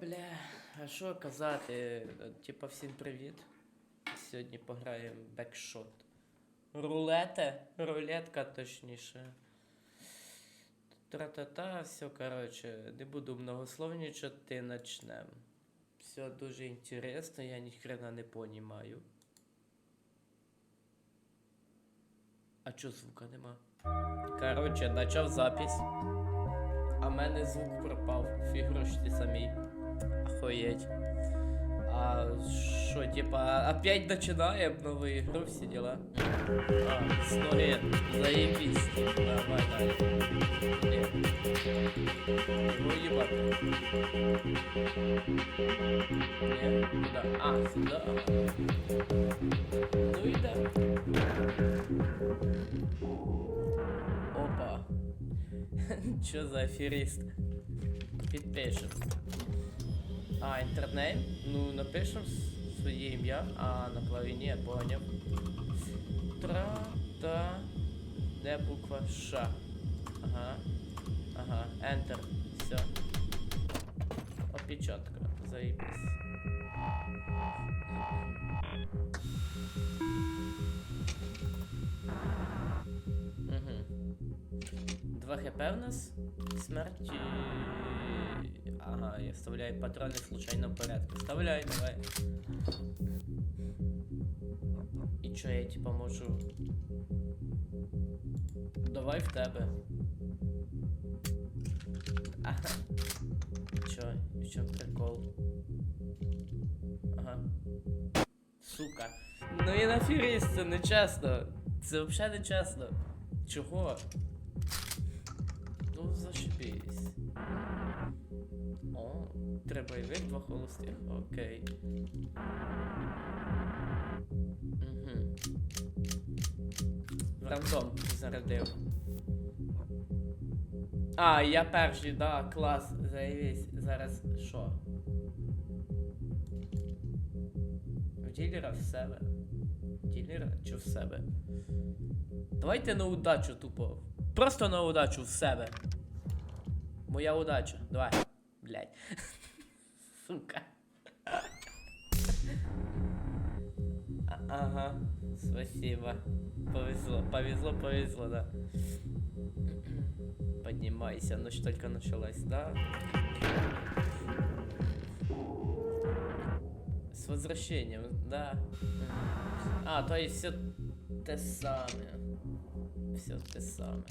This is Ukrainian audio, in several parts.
бля, а що казати? Типа всім привіт. Сьогодні пограємо бекшот. Рулете? Рулетка точніше. Тра-та-та, все, короче, не буду многословничати, начнем. Все дуже інтересно, я ні хрена не понімаю. А чо звука нема? Короче, почав запись. В мене звук пропав. Фігурочці самі. Охуєть. А що, типа, опять начинаем новую игру, все дела? А, ноги, заебись, давай, давай. Его ебать. Не, куда? А, сюда. Ну и. Опа. Чё за аферист? Підпишем. А, інтернейм? Ну, напишем своє ім'я. А, на клаві ні, поняв. Тра та де буква Ш. Ага. Ага, Enter. Все. Опечатка. Заебись. Угу. 2 хп у нас. Смерті. Ага, я вставляю патрони в случайному порядку. Вставляй, давай. І чо я типа можу. Давай в тебе. Ага. Чо? В чому прикол? Ага. Сука. Ну і нафіріст, це нечесно. Це взагалі нечесно. Чого? Ну, зашибись. О, треба і вих два холостих. Окей. Угу. Рандом зарядив. А, я перший, да, клас. Заявись. Зараз що? В ділера в себе. Ділера чи в себе? Давайте на удачу тупо. Просто на удачу в себе. Моя удача. Давай. Блять. Сука. А- Ага. Спасибо. Повезло, повезло, повезло, да. Поднимайся, ночь только началась, да? С возвращением, да. А, то есть все те саме. Все те саме.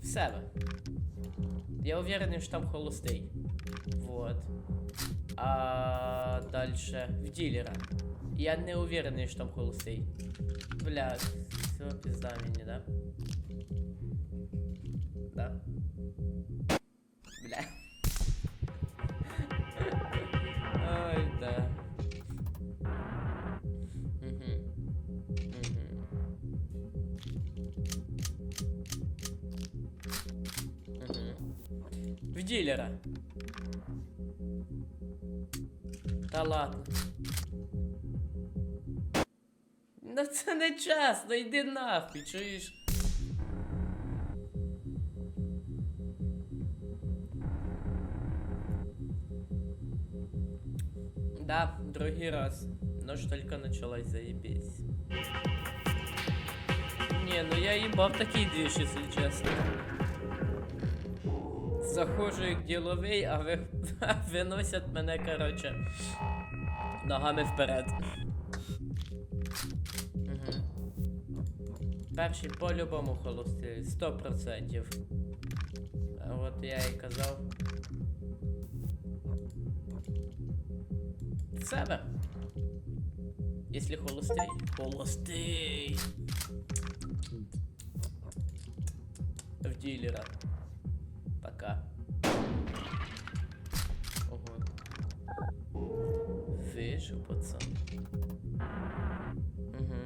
В себе. Я уверен, что там холостый. Вот. А дальше в дилера. Я не уверен, что там холостый. Бля, все пизда мне, да? Да. Бля. Дилера. Та ладно. Ну це не чесно, йди нахуй, чуєш? Да, другий раз. Ночь только началась, заебись. Не, ну я ебал такие движ, если честно. Заходжу як діловий, а ви виносять мене, короче, ногами вперед. Перший по-любому холостий, 100%. От я і казав. Себе. Если холостий. Холостий. В дилера. Пока. Вижу, пацан. Угу.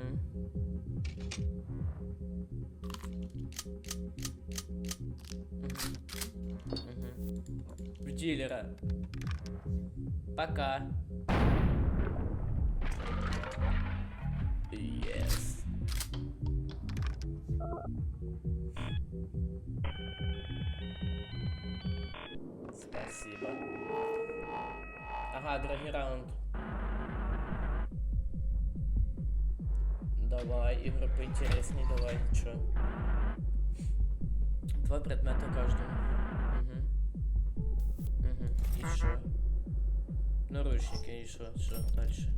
Угу. В дилера. Пока. Yes. Спасибо. Ага, другий раунд. Давай, ігри поінтересні, давай, чо? Два предмета каждому. Угу. Угу. І що? Наручники, і що? Що дальше?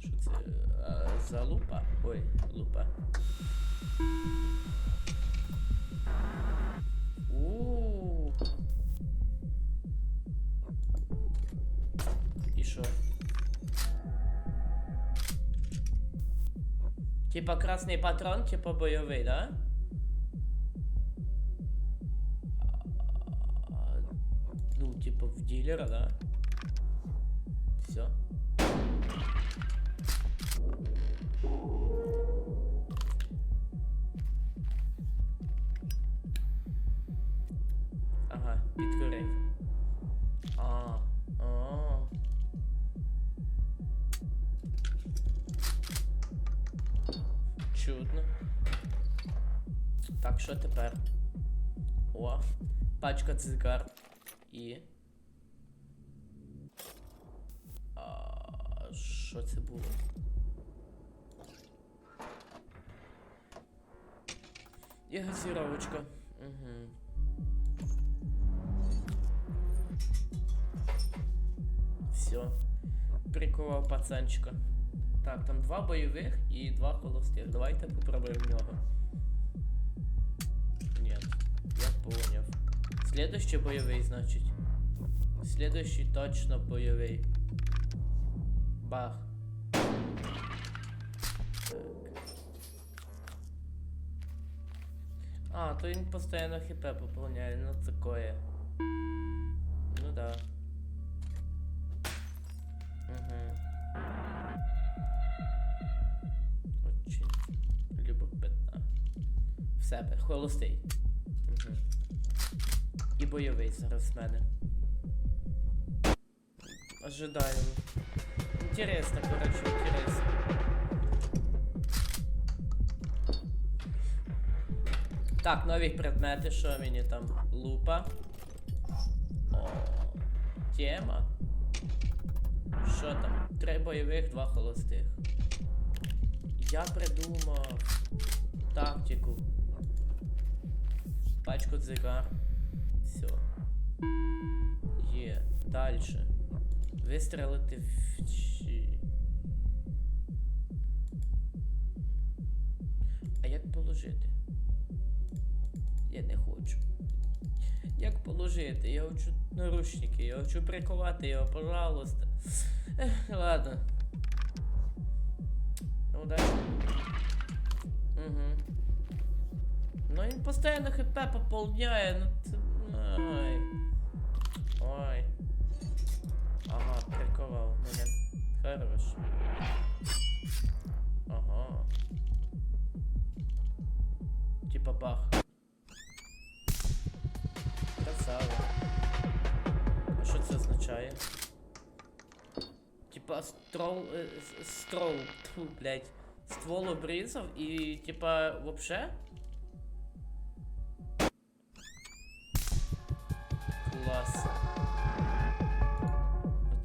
Що це? А, за лупа? Ой, лупа. у І що? Типа красний патрон, типа бойовий, да? Ну, типа в дилера, да? Все. Ага, підкорив. Чудно. Так, що тепер? О, пачка цигар. І. А, що це було? І газіровочка. Угу. Все. Прикував пацанчика. Так, там два бойових і два холостих. Давайте попробуємо нього. Нет, я поняв. Следующий бойовий, значить. Следующий точно бойовий. Бах. Так. А, то він постійно хп поповняє, ну такое. Ну да. Угу. Себе, холостий. Угу. І бойовий зараз в мене. Ожидаємо. Интересно, короче, интересно. Так, нові предмети, що мені там? Лупа. О, тема. Що там? Три бойових, два холостих. Я придумав тактику. Пачку цигар. Все. Є. Дальше. Вистрелити в чи. А як положити? Я не хочу. Як положити? Я хочу наручники, я хочу прикувати його, пожалуйста. Ладно. Ну далі. Угу. Ну він постійно хп пополняє, ну це. Ой. Ой. Ага, приковав мене. Хорош. Ага. Типа бах. Красава. А що це означає? Типа строл... е, с- строл... Тьфу, блядь. Ствол обрізав і типа вообще? Клас.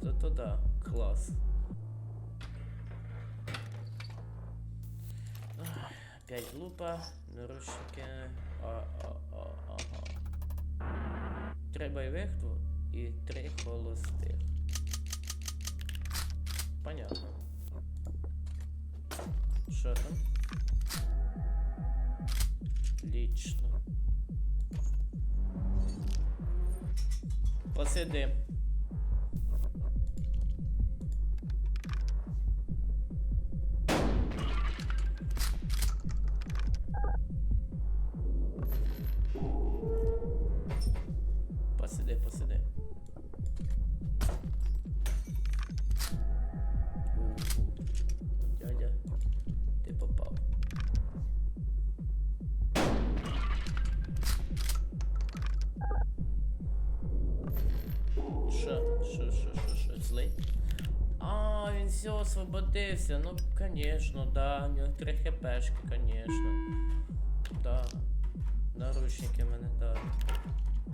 Это то да, класс. Ах, Опять лупа, наручники. Три бойових і три холостих. Понятно. Що там? Посиди. Посиди, що. А, він все освободився. Ну, конечно, да. У нього три хпшки, конечно. Да. Наручники мене, да.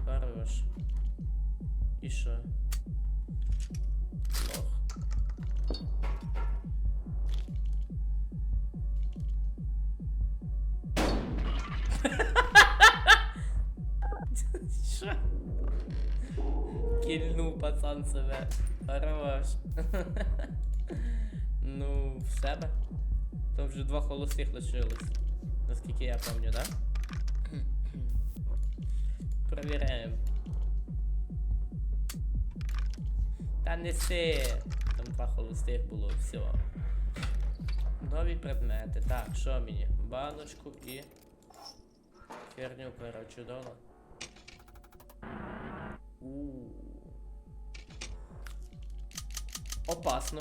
Хорош. І. Що? Кільнув пацан себе. Хорош. ну, в себе. Там вже два холостих лишилось. Наскільки я пам'ятаю, да? Провіряємо. Та неси. Там два холостих було, все. Нові предмети. Так, що мені? Баночку і. Херню, короче, дала. У. Опасно.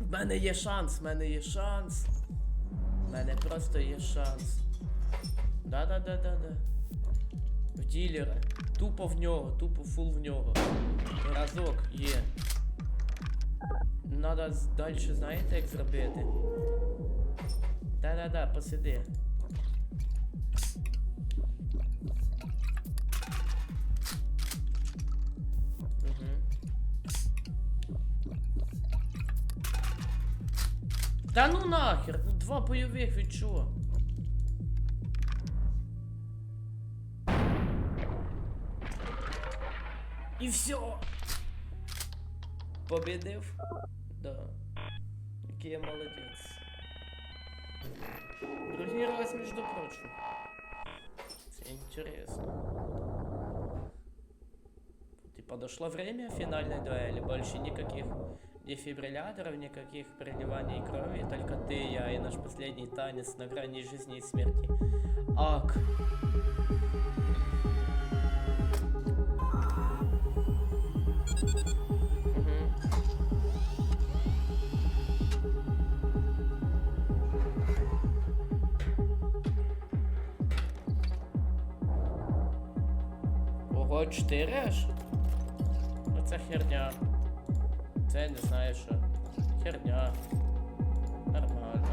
В мене є шанс, в мене є шанс. В мене просто є шанс. Да-да-да-да-да. В ділера. Тупо в нього, тупо фул в нього. Разок є. Надо далі, знаєте, як зробити? Да-да-да, посиди. Та ну нахер, ну два бойових від чого? І все. Победив? Да. Який я молодець. Другий раз, между прочим. Це интересно. Вот и подошло время финальной дуэли. Больше никаких дефибрилляторов, никаких переливаний крови. Только ты, я и наш последний танец на грани жизни и смерти. Ак. Ого, 4 аж? Оце херня. Це не знаю що. Херня. Нормально.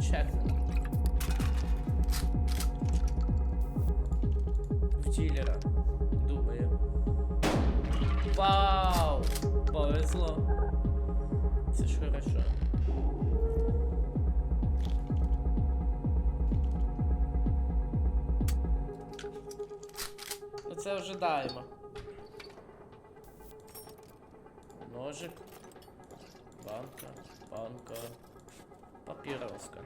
Чекнемо. В дилера. Думаю. Вау! Повезло. Це ж хорошо. Це ожидаємо. Ножик. Банка, банка, папіроска.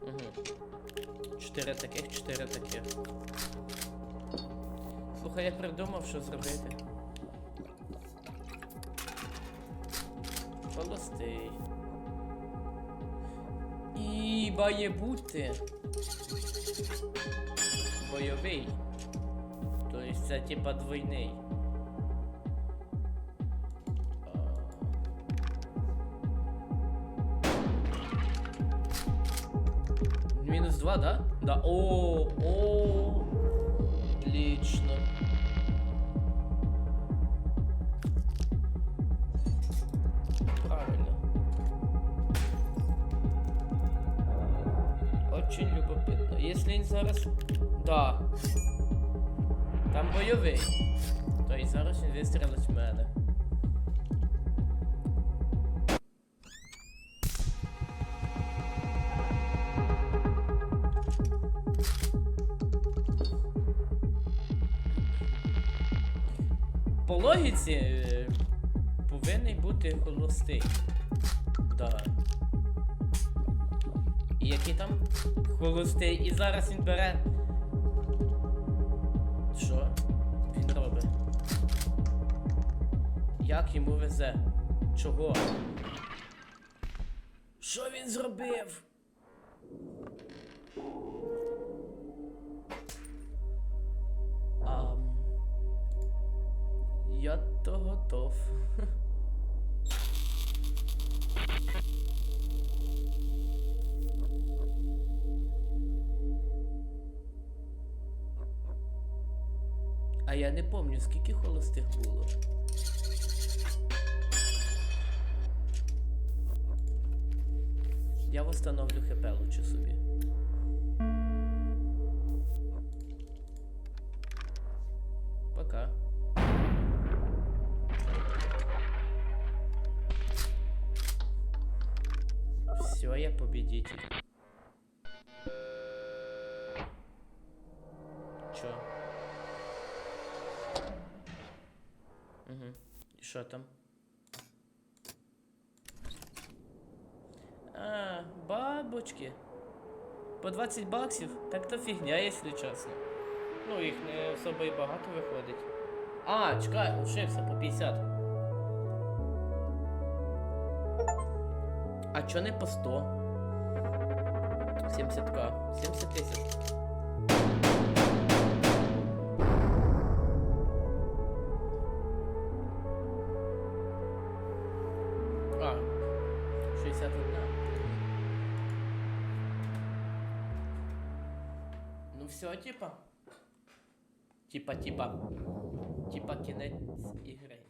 Угу. Чотири таких, чотири таких. Слухай, я придумав, що зробити. Холостий. І має бути. Бойовий. Тобто це типа двойний. А. Мінус два, да? Да. О, о, Він зараз. Да. Там бойовий. То і зараз він вистрілить в мене. По логіці е, повинен бути холостий. Да. І який там холостий. І зараз він бере. Що він робить? Як йому везе? Чого? Що він зробив? Ам... Я то готов. А я не помню, скільки холостих було. Я восстановлю хп лучше собі. Пока. Все, я победитель. Що там? А, бабочки. По 20 баксів? Так то фігня, якщо чесно. Ну, їх не особо і багато виходить. А, чекай, лишився по 50. А чо не по 100? 70к. 70 тисяч. 61. Ну все, типа. Типа, типа. Типа кінець ігри.